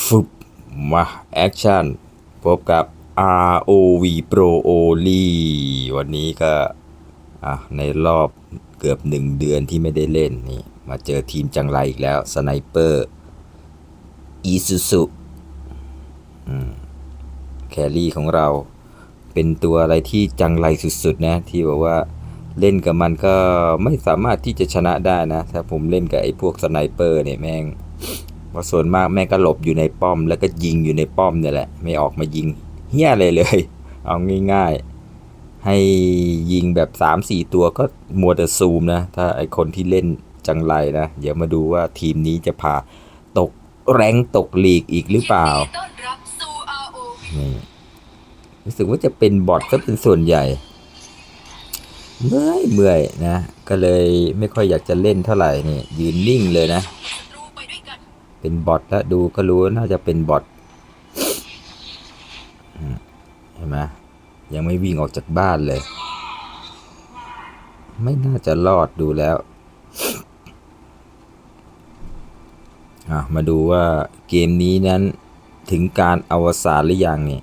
ฟึบมาแอคชั่นพบกับ ROV Pro Only วันนี้ก็อะในรอบเกือบหนึ่งเดือนที่ไม่ได้เล่นนี่มาเจอทีมจังไรอีกแล้วสไนเปอร์อีซูซุแครี่ของเราเป็นตัวอะไรที่จังไรสุดๆนะที่บอกว่าเล่นกับมันก็ไม่สามารถที่จะชนะได้นะ ถ้าผมเล่นกับไอ้พวกสไนเปอร์เนี่ยแม่ง เพราะส่วนมากแม่ก็หลบอยู่ในป้อม แล้วก็ยิงอยู่ในป้อมเนี่ยแหละ ไม่ออกมายิงเฮี้ยเลยเลย เอาง่ายๆ ให้ยิงแบบ3 4 ตัวก็มัวแต่ซูมนะ ถ้าไอคนที่เล่นจังไรนะ เดี๋ยวมาดูว่าทีมนี้จะพาตกแรงตกลีกอีกหรือเปล่านี่รู้สึกว่าจะเป็นบอทก็เป็นส่วนใหญ่ เมื่อยเมื่อยนะ ก็เลยไม่ค่อยอยากจะเล่นเท่าไหร่นี่ยืนนิ่งเลยนะ เป็นบอทแล้วดูก็รู้น่าจะเป็นบอทเห็นไหมยังไม่วิ่งออกจากบ้านเลย ไม่น่าจะรอดดูแล้วมาดูว่าเกมนี้นั้นถึงการอวสานหรือยังเนี่ย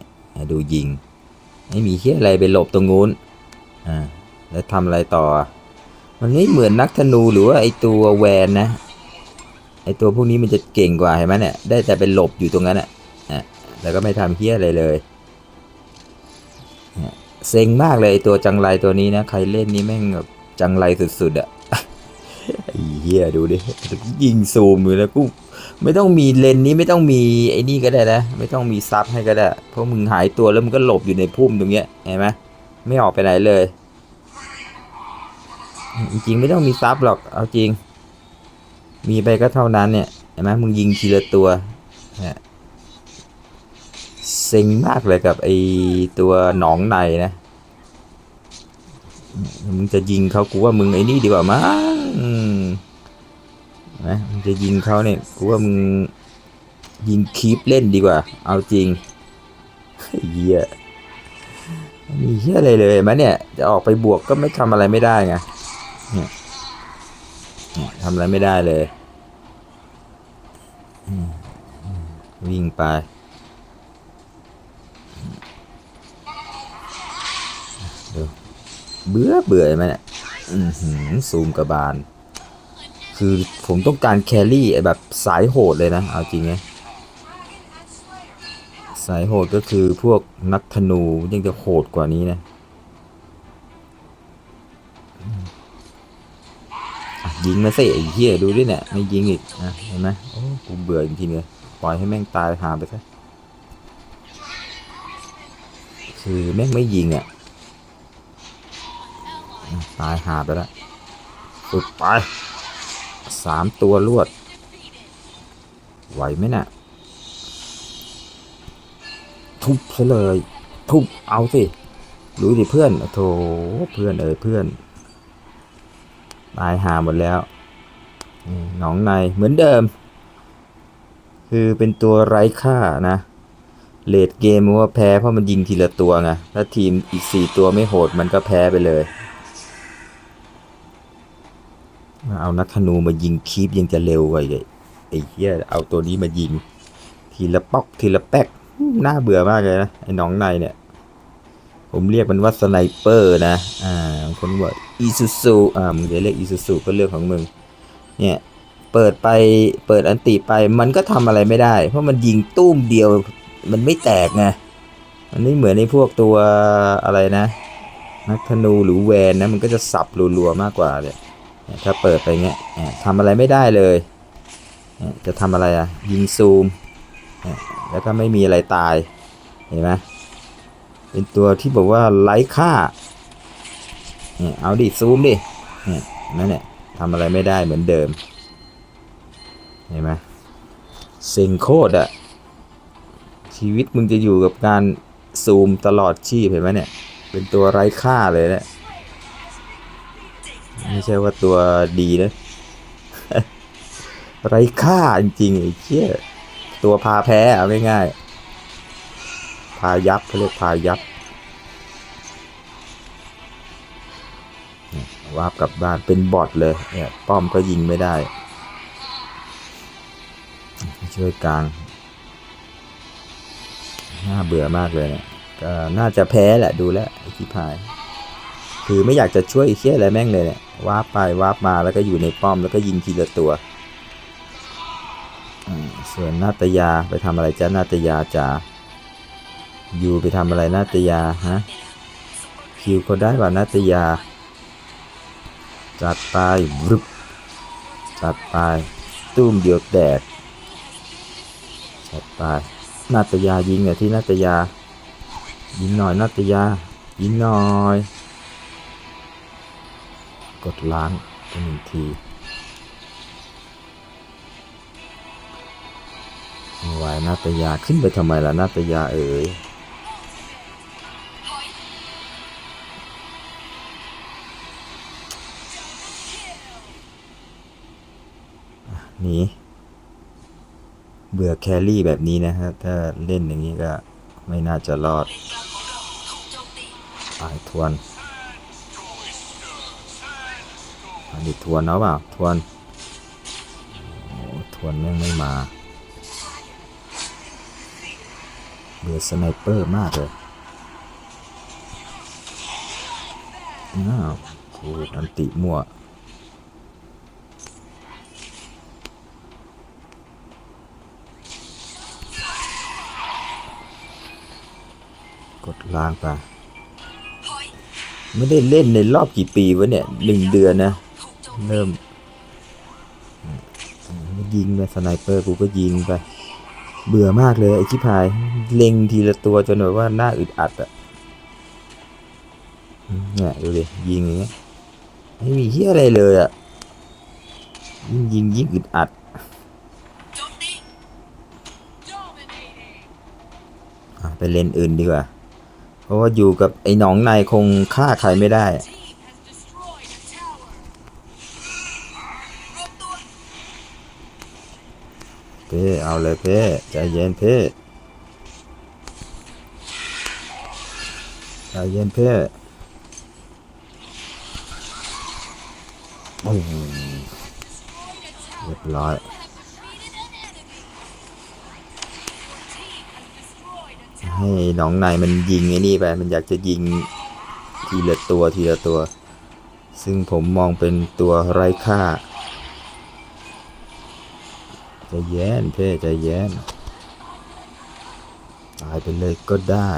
ดูยิง ไม่มีเฮียอะไรไปหลบตรงนู้นอ่าแล้วทำอะไรต่อ มันไม่เหมือนนักธนูหรือว่าไอตัวแวนนะ อตัวพวกนี้มันจะเก่งกว่าเห็นไหมเนี่ย ได้แต่ไปหลบอยู่ตรงนั้นอะอะแล้วก็ไม่ทำเฮี้ยอะไรเลยเนี่ยเซ็งมากเลยไอตัวจังไรตัวนี้นะ ใครเล่นนี่แม่งแบบจังไรสุดๆอะไอเฮี้ยดูดิยิงซูมอยู่แล้วกูไม่ต้องมีเลนนี้ไม่ต้องมีไอ้นี่ก็ได้นะไม่ต้องมีซับให้ก็ได้ เพราะมึงหายตัวแล้วมึงก็หลบอยู่ในพุ่มตรงเนี้ยเห็นไหมไม่ออกไปไหนเลย จริงไม่ต้องมีซับหรอกเอาจริง มีไปก็เท่านั้นเนี่ยเห็นไหมมึงยิงทีละตัวเนี่ยเซ็งมากเลยกับไอตัวหนองในนะมึงจะยิงเขากูว่ามึงไอ้นี่ดีกว่ามั้งนะมึงจะยิงเขาเนี่ยกูว่ามึงยิงคีปเล่นดีกว่า เอาจริงเหี้ยม่มีเหี้ยอะไรเลยเห็นไหมเนี่ย จะออกไปบวกก็ไม่ทำอะไรไม่ได้ไงเนี่ย ทำอะไรไม่ได้เลย วิ่งไป เบื่อเบื่อไหมเนี่ยอือหือซูมกระบาล คือผมต้องการแครี่แบบสายโหดเลยนะ เอาจริงไงสายโหดก็คือพวกนักธนูยังจะโหดกว่านี้นะ ยิงมาสิไอ้เหี้ยดูดิเนี่ยไม่ยิงอีกนะเห็นไหมโอ้กูเบื่อจริงๆเลยปล่อยให้แม่งตายหาไปซะคือแม่งไม่ยิงอะตายหาไปแล้วสุดไปสามตัวรวด ไหวไหมน่ะ ทุบซะเลย ทุบเอาสิ รู้ดิเพื่อนโถเพื่อนเอ่ยเพื่อน ตายหาหมดแล้วนี่หนองในเหมือนเดิม คือเป็นตัวไร้ค่านะเลดเกมมันว่าแพ้เพราะมันยิงทีละตัวไงถ้าทีมอีกสี่ตัวไม่โหดมันก็แพ้ไปเลย เอานักธนูมายิงคีปยังจะเร็วกว่าอีกไอ้เหี้ยเอาตัวนี้มายิง ทีละป๊อกทีละแป๊กน่าเบื่อมากเลยนะไอ้หน้องในเนี่ย ผมเรียกมันว่าสไนเปอร์นะ อ่าคนบอกอีซูซูอ่ามึงจะเรียกอีซูซูก็เรื่องของมึง เนี่ย เปิดไป เปิดอันติไป มันก็ทำอะไรไม่ได้ เพราะมันยิงตุ้มเดียว มันไม่แตกไง มันไม่เหมือนในพวกตัวอะไรนะ นักธนูหรือแวนนะ มันก็จะสับรัวๆมากกว่าเลยเนี่ยถ้าเปิดไปเงี้ยเนี่ยทำอะไรไม่ได้เลยเนี่ยจะทำอะไรอะยิงซูมเนี่ยแล้วก็ไม่มีอะไรตาย เห็นไหม เป็นตัวที่บอกว่าไร้ค่าเนี่ยเอาดิซูมดิเนี่ยนั่นเนี่ยทำอะไรไม่ได้เหมือนเดิม เห็นไหมเซ็งโคตรอะชีวิตมึงจะอยู่กับการซูมตลอดชีพเห็นไหมเนี่ย เป็นตัวไร้ค่าเลยนะไม่ใช่ว่าตัวดีนะ ไร้ค่าจริงๆไอ้เชี่ยตัวพาแพ้เอาง่ายๆ พายับเขาเรียกพายับเนี่ยวาบกลับบ้านเป็นบอทเลยเนี่ยป้อมก็ยิงไม่ได้ ช่วยกลางน่าเบื่อมากเลยเนี่ยก็น่าจะแพ้แหละดูแล้วไอ้ที่พาย คือไม่อยากจะช่วยไอ้เคี้ยอะไรแม่งเลยเนี่ยวาร์ปไปวาร์ปมาแล้วก็อยู่ในป้อมแล้วก็ยิงทีละตัวส่วนนาตยาไปทำอะไรจ้านาตยาจ๋า ยู่ไปทำอะไรนาตยาฮะคิวเขาได้ว่านาตยา จัดไปวรึบจัดไปตุ้มเดียวแดกจัดไปนาตยายิงอะที่นาตยา ยิงหน่อยนาตยา ยิงหน่อย กดล้างไปหนึ่งทีไม่ไหวนาตยาขึ้นไปทำไมล่ะนาตยาเอ๋ย นีเบื่อแครี่แบบนี้นะฮะ ถ้าเล่นอย่างนี้ก็ไม่น่าจะรอดเลนกลางขอายทวนอันนี้ทวนเอาเปล่าทวนโอ้ทวนแม่งไม่มา เบื่อสไนเปอร์มากเลยอ้าวกูอันติมั่ว ดล้างไปไม่ได้เล่นในรอบกี่ปีวะเนี่ยหนึ่งเดือนนะ เริ่มยิงไปสไนเปอร์กูก็ยิงไป เบื่อมากเลยไอ้ชิพาย เล็งทีละตัวจนแบบว่าหน้าอึดอัดอะเนี่ยดูดิยิงอย่างเงี้ยไม่มีเฮียอะไรเลยอะยิ่งยิงยิ่งอึดอัดอไปเล่นอื่นดีกว่า เพราะว่าอยู่กับไอ้หนองในคงฆ่าใครไม่ได้ เพ่เอาเลยเพ่ใจเย็นเพ่ใจเย็นเพ่โอ้เรียบร้อย ให้น้องนายมันยิงไอ้นี่ไป มันอยากจะยิงทีละตัวทีละตัว ซึ่งผมมองเป็นตัวไร้ค่าใจเย็นเพ่ใจเย็นตายไปเลยก็ได้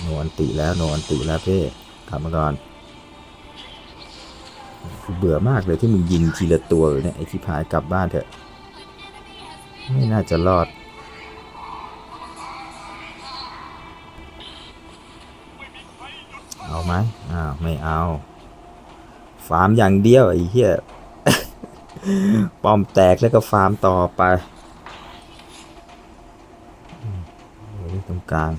โนอันติแล้วโนอันติแล้วเพ่กลับมาก่อนกูเบื่อมากเลยที่มึงยิงทีละตัวเนี่ยไอ้ที่พายกลับบ้านเถอะ ไม่น่าจะรอด เอาไหมอ้าวไม่เอา ฟาร์มอย่างเดียวไอ้เหี้ยป้อมแตกแล้วก็ฟาร์มต่อไปอืมเดี๋ยวตรงกลาง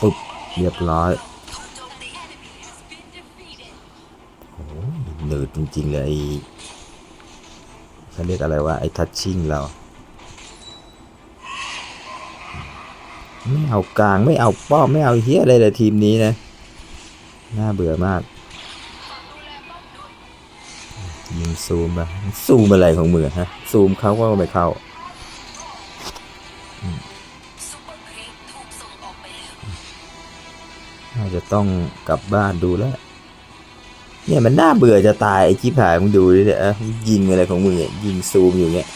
ปุ๊บเรียบร้อยถูกโจมตีโอ้โหหนืดจริง ๆ เลยไอ้เขาเรียกอะไรว่าไอ้ทัชชิ่งเรา ไม่เอากลางไม่เอาป้อมไม่เอาเฮียอะไรเลยทีมนี้นะ น่าเบื่อมาก ยิงซูมไปซูมอะไรของมึงอฮะ ซูมเขาก็ไม่เข้าอร์ครีปถูกส่งออกไปแล้วน่าจะต้องกลับบ้านดูแล้ว เนี่ยมันน่าเบื่อจะตายไอ้ชิบหายมึงดูดิเนี่ยอะยิงอะไรของมึงเนี่ยยิงซูมอยู่เนี่ย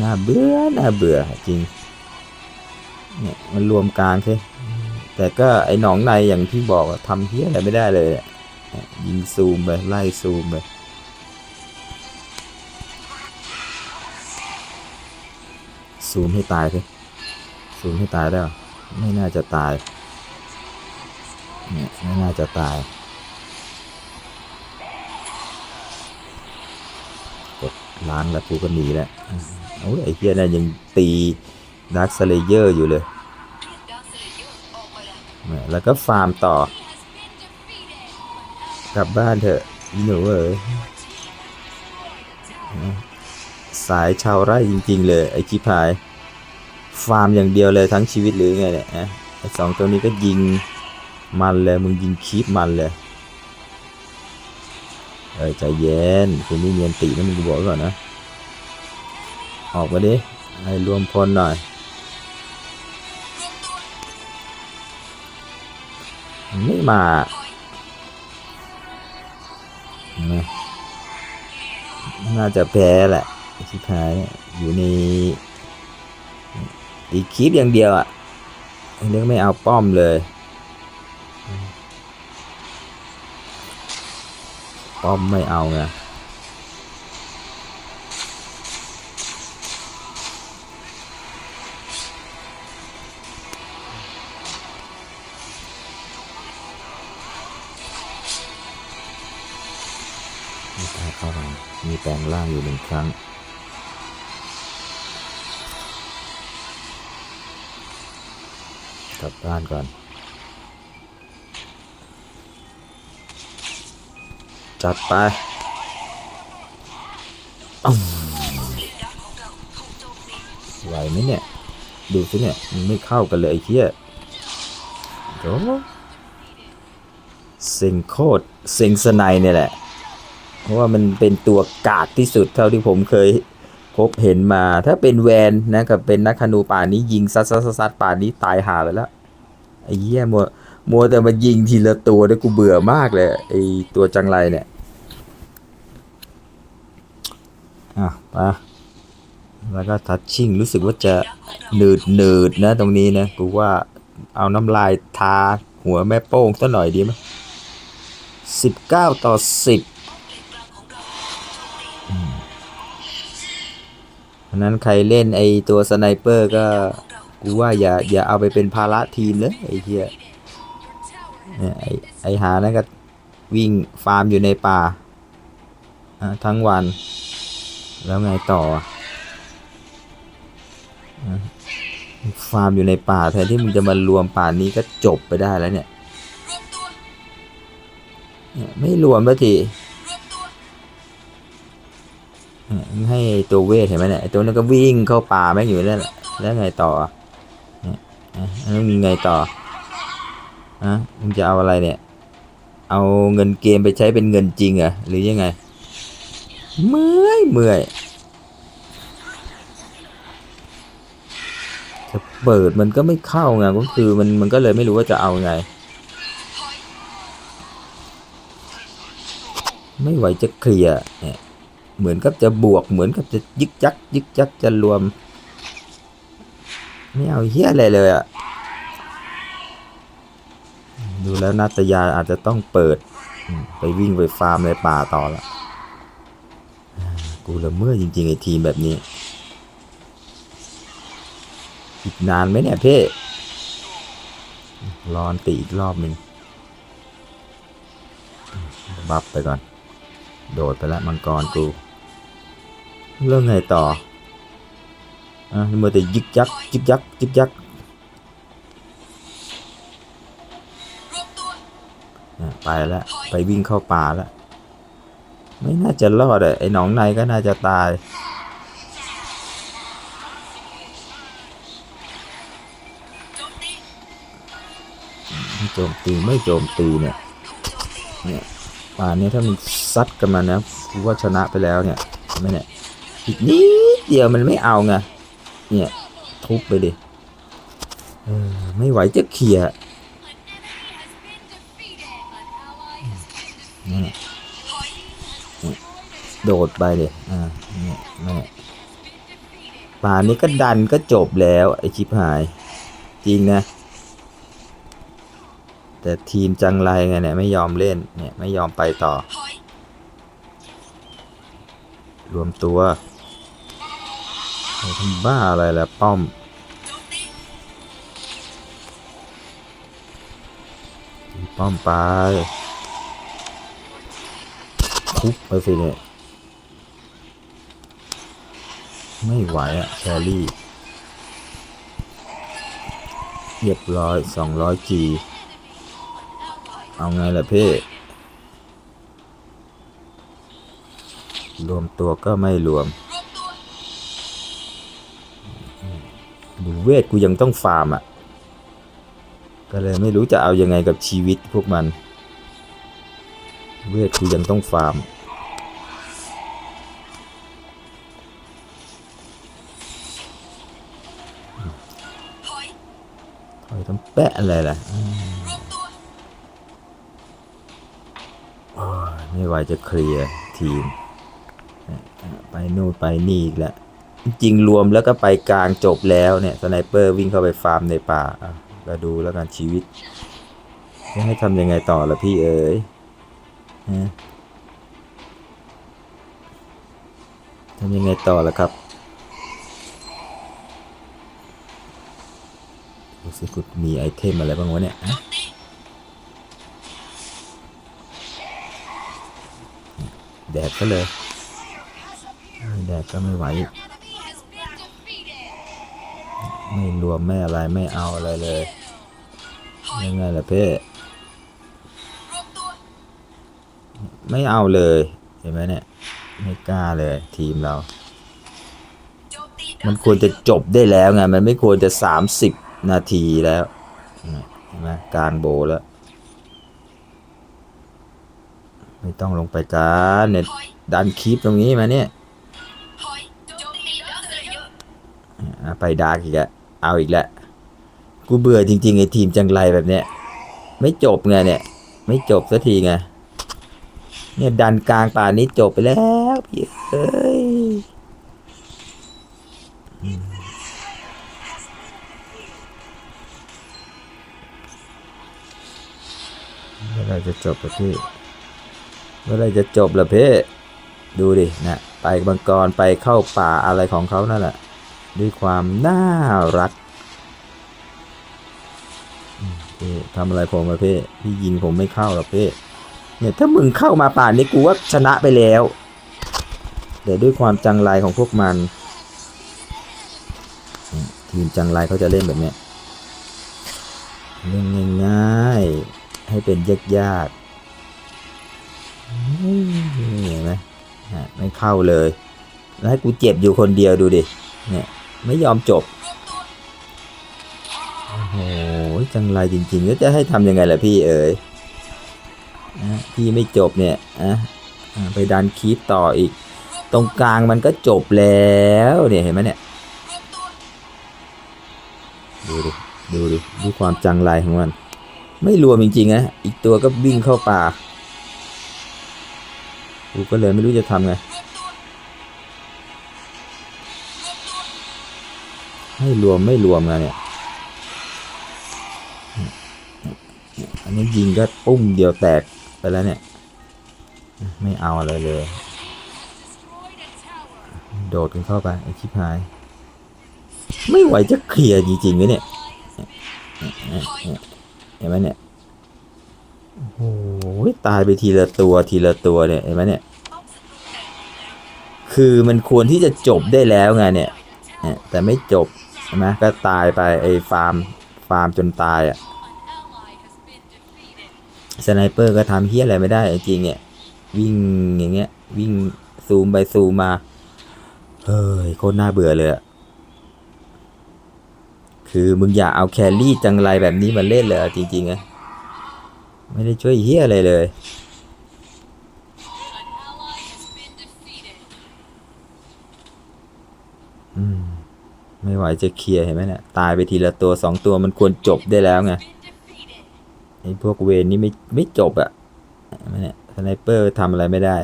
น่าเบื่อน่าเบื่อจริงเนี่ยมันรวมกลางใช่แต่ก็ไอ้หนองในอย่างที่บอกทำเพี้ยอะไรไม่ได้เลยยิงซูมไปไล่ซูมไปซูมให้ตายสิซูมให้ตายได้ไม่น่าจะตายเนี่ยไม่น่าจะตาย กดล้างแล้วกูก็หนีแล้ว โอ้ยไอ้เหี้ยนั่นยังตีดักสเลเยอร์อยู่เลยเยอร์ออกมาแล้วเนี่ยแล้วก็ฟาร์มต่อ กลับบ้านเถอะอีหนูเอ๋ยสายชาวไร่จริง ๆ เลย ไอ้ชิพาย ฟาร์มอย่างเดียวเลยทั้งชีวิตหรือไงเนี่ยไอ้สองตัวนี้ก็ยิงมันเลย มึงยิงคีบมันเลยเอ้ยใจเย็นคุณไม่เนียนตินะมึงกูบอกก่อนนะ ออกมาดิ ให้รวมพลหน่อย ไม่มาเห็นไหมน่าจะแพ้แหละสุดท้ายอยู่ในอีกคลิปอย่างเดียวอะ่ะเรื่องไม่เอาป้อมเลย ป้อมไม่เอาไง มีแปลงร่างอยู่หนึ่งครั้ง กลับบ้านก่อน จัดไปอ้าวไหวไหมเนี่ย ดูสิเนี่ย มันไม่เข้ากันเลยไอ้เหี้ยโอ้เซ็งโคตรเซ็งสไนเนี่ยแหละ ราะว่ามันเป็นตัวกากที่สุดเท่าที่ผมเคยพบเห็นมา ถ้าเป็นแวนนะกับเป็นนักธนูป่านนี้ยิงซัดซัดซัดป่านนี้ตายหาไปแล้วไอ้เหี้ยมัวมัวแต่มายิงทีละตัวด้วยกูเบื่อมากเลยไอ้ตัวจังไรเนี่ยอะไปแล้วก็ทัชชิ่งรู้สึกว่าจะหนืดหนืดนะตรงนี้นะกูว่าเอาน้ำลายทาหัวแม่โป้งสักหน่อยดีไหมสิบเก้าต่อสิบ เพราะนั้นใครเล่นไอตัวสไนเปอร์ก็กูว่าอย่าอย่าเอาไปเป็นภาระทีมเลยไอ้เหี้ยเนี่ยไอไอหานั่นก็วิ่งฟาร์มอยู่ในป่าทั้งวัน แล้วไงต่อฟาร์มอยู่ในป่าแทนที่มึงจะมารวมป่านี้ก็จบไปได้แล้วเนี่ย ไม่รวมสักที ให้ตัวเวทเห็นไหมเนี่ยตัวนั้นก็วิ่งเข้าป่าแม่งอยู่แหละแล้วไงต่อเนี่ยแล้วมึงไงต่อฮะมึงจะเอาอะไรเนี่ย เอาเงินเกมไปใช้เป็นเงินจริงเหรอหรือยังไง เมื่อยเมื่อยจะเปิดมันก็ไม่เข้าไงก็คือมันมันก็เลยไม่รู้ว่าจะเอาไง ไม่ไหวจะเคลียร์เนี่ย เหมือนกับจะบวกเหมือนกับจะยึกยักยึกยักจะรวม ไม่เอาเฮี้ยอะไรเลยอะ่ะดูแล้วนาตยาอาจจะต้องเปิด ไปวิ่งไปฟาร์มในป่าต่อละกูละเมื่อจริงๆไอ้ทีมแบบนี้ อีกนานไหมเนี่ยเพ่รอนตีอีกรอบหนึ่งบัฟไปก่อน โดดไปแล้วมังกรกู เรื่องไงต่ออะมัวแต่ยึกยักยึกยักยึกยักไปแล้วไปวิ่งเข้าป่าแล้ว ไม่น่าจะรอดอะไอ้หนองในก็น่าจะตาย โจมตีไม่โจมตีเนี่ย เนี่ยป่านนี้ถ้ามันซัดกันมานะกูว่าชนะไปแล้วเนี่ยไหมเนี่ย อีกนิดเดียวมันไม่เอาไงเนี่ยทุบไปดิเออไม่ไหวจะเขี่ยนี่โดดไปเลยอ่าเนี่ยนี่ป่านนี้ก็ดันก็จบแล้วไอชิบหาย จริงนะ แต่ทีมจังไรไงเนี่ยไม่ยอมเล่นเนี่ยไม่ยอมไปต่อ รวมตัว ทำบ้าอะไรล่ะป้อมป้อมไปทุบไปสิเนี่ยไม่ไหวอะแครี่เรียบร้อย200จีเอาไงล่ะพี่รวมตัวก็ไม่รวม เวทกูยังต้องฟาร์มอะ ก็เลยไม่รู้จะเอายังไงกับชีวิตพวกมัน เวทกูยังต้องฟาร์ม ถอยทำแปะอะไรล่ะไม่ไหวจะเคลียร์ทีม ไปโน่นไปนี่อีกแล้ว จริงรวมแล้วก็ไปกลางจบแล้วเนี่ยสไนเปอร์วิ่งเข้าไปฟาร์มในป่าอะก็ดูแล้วกันชีวิตจะให้ทำยังไงต่อละพี่เอ๋ยฮะทำยังไงต่อละครับดูสิคุณมีไอเทมอะไรบ้างวะเนี่ยแดดก็เลยแดดก็ไม่ไหว ไม่รวมไม่อะไรไม่เอาอะไรเลยยังไงล่ะเพ่ไม่เอาเลย เห็นไหมเนี่ย ไม่กล้าเลย ทีมเรา มันควรจะจบได้แล้วไง มันไม่ควรจะสามสิบนาทีแล้วเห็นไหมกางโบแล้ว ไม่ต้องลงไปการเนี่ยดันคีปตรงนี้มาเนี่ย ไปดาร์กอีกแล้วเอาอีกแล้วกูเบื่อจริงๆไอ้ทีมจังไรแบบเนี้ย ไม่จบไงเนี่ย ไม่จบสักทีไงเนี่ยดันกลางป่านี้จบไปแล้วพี่เอ้ยเมื่อไรจะจบล่ะพี่เมื่อไรจะจบล่ะพี่ดูดินะไปบังกรไปเข้าป่าอะไรของเขานั่นแหละ ด้วยความน่ารักอืมพี่ทำอะไรผมอะพี่พี่ยิงผมไม่เข้าหรอกพี่เนี่ยถ้ามึงเข้ามาป่านนี้กูว่าชนะไปแล้วแต่ด้วยความจังไรของพวกมัน ทีมจังไรเขาจะเล่นแบบเนี้ยเล่นง่ายๆให้เป็นยากๆอืมเห็นไหมไม่เข้าเลย แล้วให้กูเจ็บอยู่คนเดียวดูดิเนี่ย ไม่ยอมจบ โอ้โห จังไรจริงๆ แล้วจะให้ทำยังไงล่ะพี่เอ๋ยนะพี่ไม่จบเนี่ยอะไปดันคีปต่ออีก ตรงกลางมันก็จบแล้วเนี่ยเห็นไหมเนี่ย ดูดิ ดูดิ ดูความจังไรของมัน ไม่รวมจริงๆนะอีกตัวก็วิ่งเข้าป่า กูก็เลยไม่รู้จะทำไง ให้รวมไม่รวมกันเนี่ย อันนี้ยิงก็ปุ้มเดียวแตกไปแล้วเนี่ย ไม่เอาอะไรเลย โดดกันเข้าไปไอ้ชิบหาย ไม่ไหวจะเคลียร์จริงๆเลยเนี่ย เห็นไหมเนี่ย โอ้โหตายไปทีละตัวทีละตัวเนี่ยเห็นไหมเนี่ย คือมันควรที่จะจบได้แล้วไงเนี่ยแต่ไม่จบ ใช่ไหมก็ตายไปไอ้ฟาร์มฟาร์มจนตายอะ่ะสไนเปอร์ก็ทำเฮี้ยอะไรไม่ได้จริงเนี่ยวิ่งอย่างเงี้ย วิ่งซูมไปซูมมาเฮ้ยโคตรน่าเบื่อเลยอะคือมึงอย่าเอาแครี่จังไรแบบนี้มาเล่นเลยอจริงๆอะไม่ได้ช่วยเฮี้ยอะไรเลยอืม ไม่ไหวจะเคลียร์เห็นไหมเนี่ยตายไปทีละตัวสองตัวมันควรจบได้แล้วไงไอ้พวกเวรนี่ไม่ไม่จบอะ่ะเนไหมเนี่ยสไนเปอร์ทำอะไรไม่ได้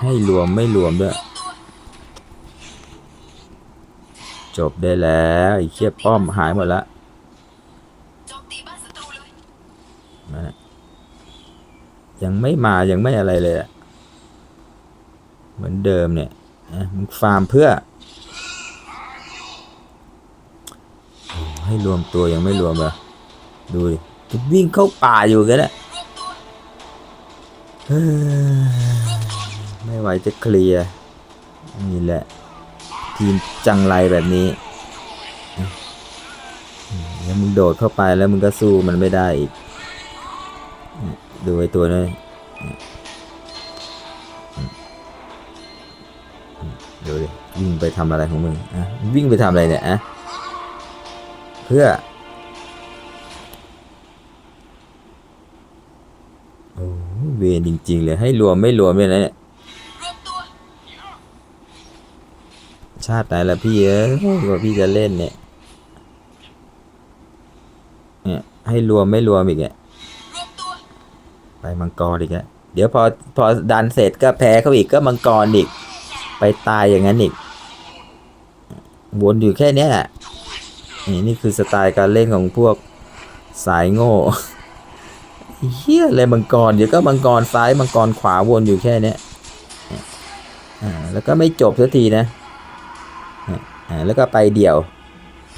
ให้รวมไม่รวมด้วย จบได้แล้วไอ้เคียบป้อมหายหมดละโจมตีบ้านศัตรูเลยเห็นไหมเนี่ยยังไม่มายังไม่อะไรเลยอะเหมือนเดิมเนี่ย มึงฟาร์มเพื่อ ให้รวมตัวยังไม่รวมเหรอดูดิวิ่งเข้าป่าอยู่กันแหละเฮ้ยไม่ไหวจะเคลียร์นี่แหละ ทีมจังไรแบบนี้แล้วมึงโดดเข้าไปแล้วมึงก็สู้มันไม่ได้อีก ดูไอ้ตัวนั้ วิ่งไปทำอะไรของมึงอะวิ่งไปทำอะไรเนี่ยอะเพื่อโอ้ยเวรจริง ๆ เลย ให้รวมไม่รวมเลยนะเนี่ยชาติไหนล่ะพี่เอ้ยว่าพี่จะเล่นเนี่ยเนี่ยให้รวมไม่รวมอีกเนี่ยไปมังกรอีกแล้วเดี๋ยวพอพอดันเสร็จก็แพ้เขาอีกก็มังกรอีก ไปตายอย่างนั้นอีก วนอยู่แค่นี้แหละนี่นี่คือสไตล์การเล่นของพวกสายโง่เฮียอะไรมังกรเดี๋ยวก็มังกรซ้ายมังกรขวาวนอยู่แค่นี้อ่าแล้วก็ไม่จบสักทีนะอ่าแล้วก็ไปเดี่ยว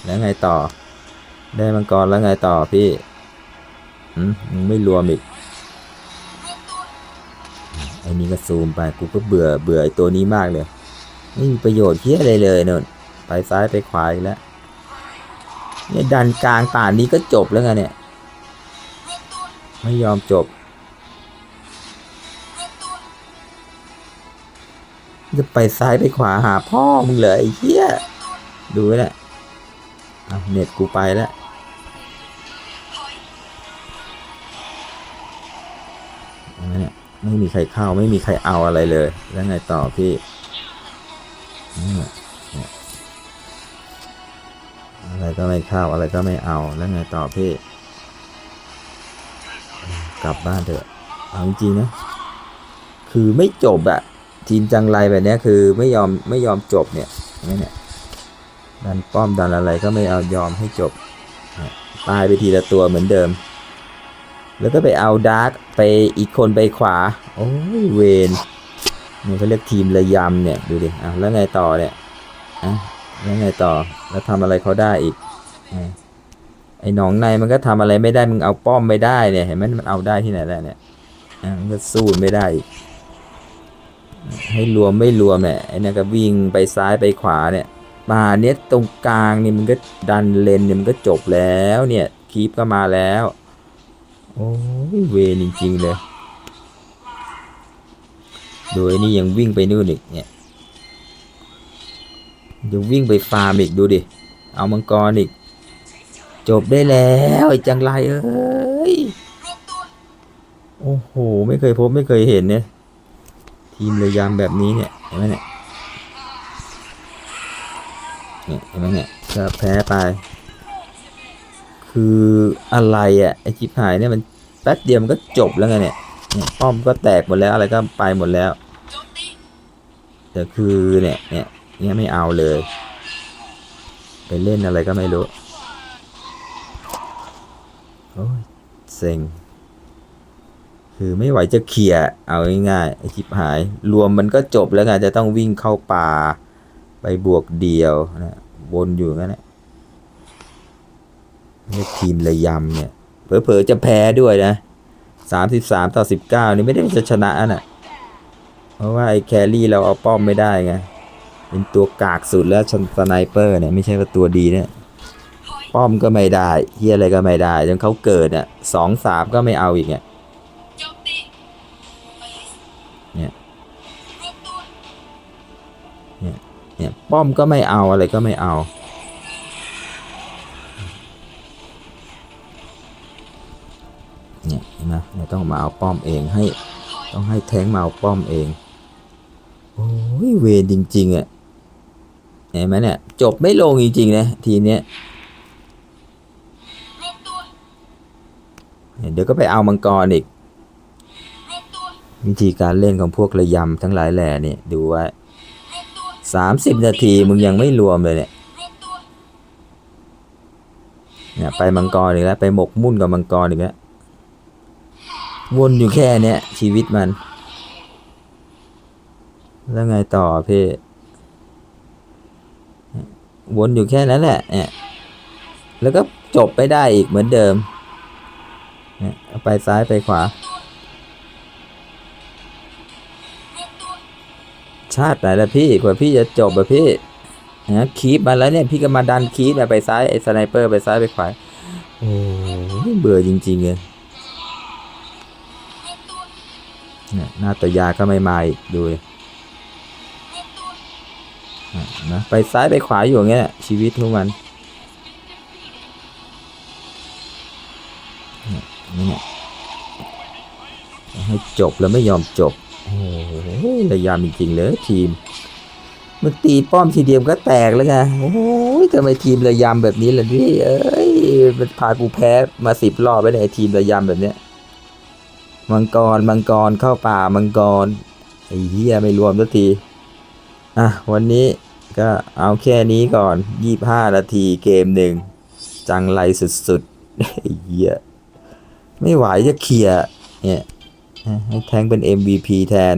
แล้วไงต่อ ได้มังกรแล้วไงต่อพี่อืมมึงไม่รวมอีกรวมตัวไอ้นี่ก็ซูมไปกูก็เบื่อเบื่อไอตัวนี้มากเลยไม่มีประโยชน์เฮี้ยอะไรเลยเนน ไปซ้ายไปขวาอีกแล้วเนี่ยดันกลางป่านนี้ก็จบแล้วไงเนี่ย ไม่ยอมจบ จะไปซ้ายไปขวาหาพ่อมึงเลยไอ้เฮียดูไว้แหละเน็ตกูไปแล้วไหมเนี่ยไม่มีใครเข้าไม่มีใครเอาอะไรเลย แล้วไงต่อพี่ อะไรก็ไม่เข้าอะไรก็ไม่เอาแล้วไงต่อพี่ กลับบ้านเถอะเอาจริงนะคือไม่จบอะทีมจังไรแบบนี้คือไม่ยอมไม่ยอมจบเนี่ยนไหมเนี่ยดันป้อมดันอะไรก็ไม่เอายอมให้จบ ตายไปทีละตัวเหมือนเดิม แล้วก็ไปเอาดาร์กไปอีกคนไปขวา โอ้ยเวนนี่เขาเรียกทีมระยำเนี่ย ดูดิอะแล้วไงต่อเนี่ยอะ แล้วไงต่อ แล้วทำอะไรเขาได้อีก ไอ้หนองในมันก็ทำอะไรไม่ได้ มึงเอาป้อมไม่ได้เนี่ย เห็นไหมมันเอาได้ที่ไหนแล้วเนี่ยมันก็สู้ไม่ได้อีก ให้รวมไม่รวมเนี่ย ไอ้นั่ก็วิ่งไปซ้ายไปขวาเนี่ยป่าเนี้ยตรงกลางนี่มันก็ดันเลนเนี่ยมันก็จบแล้วเนี่ย คีปก็มาแล้ว โอ้ยเวรจริงๆเลย โดยนี่ยังวิ่งไปนู่นอีกเนี่ย ยังวิ่งไปฟาร์มอีกดูดิ เอามังกรอีก จบได้แล้วไอ้จังไรเอ้ย โอ้โห ไม่เคยพบไม่เคยเห็นเนี่ย ทีมระยำแบบนี้เนี่ย เห็นไหมเนี่ยเนี่ยเห็นไหมเนี่ยก็แพ้ไป คืออะไรอะไอจิบหายเนี่ยมันแป๊บเดียวมันก็จบแล้วไงเนี่ยเนี่ยป้อมก็แตกหมดแล้วอะไรก็ไปหมดแล้ว แต่คือเนี่ยเนี่ย เนี่ยไม่เอาเลย ไปเล่นอะไรก็ไม่รู้ โอ้ยเซ็ง คือไม่ไหวจะเคลียเอาง่ายๆไอชิบหาย รวมมันก็จบแล้วไงจะต้องวิ่งเข้าป่า ไปบวกเดียวนะวนอยู่งั้นแหละทีมระยำเนี่ยเผลอๆจะแพ้ด้วยนะสามสิบสามต่อสิบเก้านี่ไม่ได้จะชนะน่ะ เพราะว่าไอ้แครี่เราเอาป้อมไม่ได้ไง เป็นตัวกากสุดแล้วชนสไนเปอร์เนี่ยไม่ใช่ว่าตัวดีเนี่ยป้อมก็ไม่ได้เฮียอะไรก็ไม่ได้จนเขาเกิดเนี่ยสองสามก็ไม่เอาอีกเนี่ยโจมตีไปเนี่ยเนี่ยป้อมก็ไม่เอาอะไรก็ไม่เอาเนี่ยเห็นไหมเนี่ยต้องมาเอาป้อมเองให้ต้องให้แท้งมาเอาป้อมเองโอ้ยเวรจริงๆอะ เห็นไหมเนี่ย จบไม่ลงจริงๆนะทีเนี้ยเดี๋ยวก็ไปเอามังกรอีก วิธีการเล่นของพวกระยำทั้งหลายแหล่นี่ดูไว้สามสิบนาทีมึงยังไม่รวมเลยเนี่ยเนี่ยไปมังกรอีกแล้วไปหมกมุ่นกับมังกรอีกแล้ววนอยู่แค่เนี้ยชีวิตมัน แล้วไงต่อพี่ วนอยู่แค่นั้นแหละเนี่ยแล้วก็จบไปได้อีกเหมือนเดิมเนี่ยไปซ้ายไปขวา ชาติไหนละพี่กว่าพี่จะจบอะพี่นะคีปมาแล้วเนี่ยพี่ก็มาดันคีปเนี่ยไปซ้ายไอ้สไนเปอร์ไปซ้ายไปขวาโอ้ยเบื่อจริงๆเลยเนี่ยหน้าตัวยาก็ไม่มาอีกดูดิรวมตัวอะ นะไปซ้ายไปขวาอยู่อย่างเงี้ยชีวิตทุกวันนี่ให้จบแล้วไม่ยอมจบโอ้โหระยำจริงๆเลยทีม มันตีป้อมทีเดียวก็แตกแล้วไงโอ้ยทำไมทีมระยำแบบนี้ล่ะพี่เอ้ยมันพากูแพ้มาสิบรอบไปในยไอ้ทีมระยำแบบเนี้ยมังกรมังกรเข้าป่ามังกรไอ้เหี้ยไม่รวมสักที อะวันนี้ก็เอาแค่นี้ก่อนยี่ห้านาทีเกมหนึ่ง จังไรสุดๆเหี้ยไม่ไหวจะเคลียร์เนี่ยให้แทงเป็น MVP แทน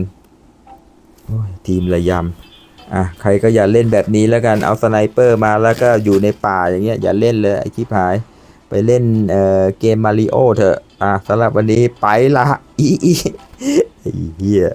ทีมระยำอะใครก็อย่าเล่นแบบนี้แล้วกัน เอาสไนเปอร์มาแล้วก็อยู่ในป่าอย่างเงี้ยอย่าเล่นเลยไอ้ที่พาย ไปเล่นเอ่อเกมมาริโอเถอะ อะสำหรับวันนี้ไปละอีอีไอ้เหี้ย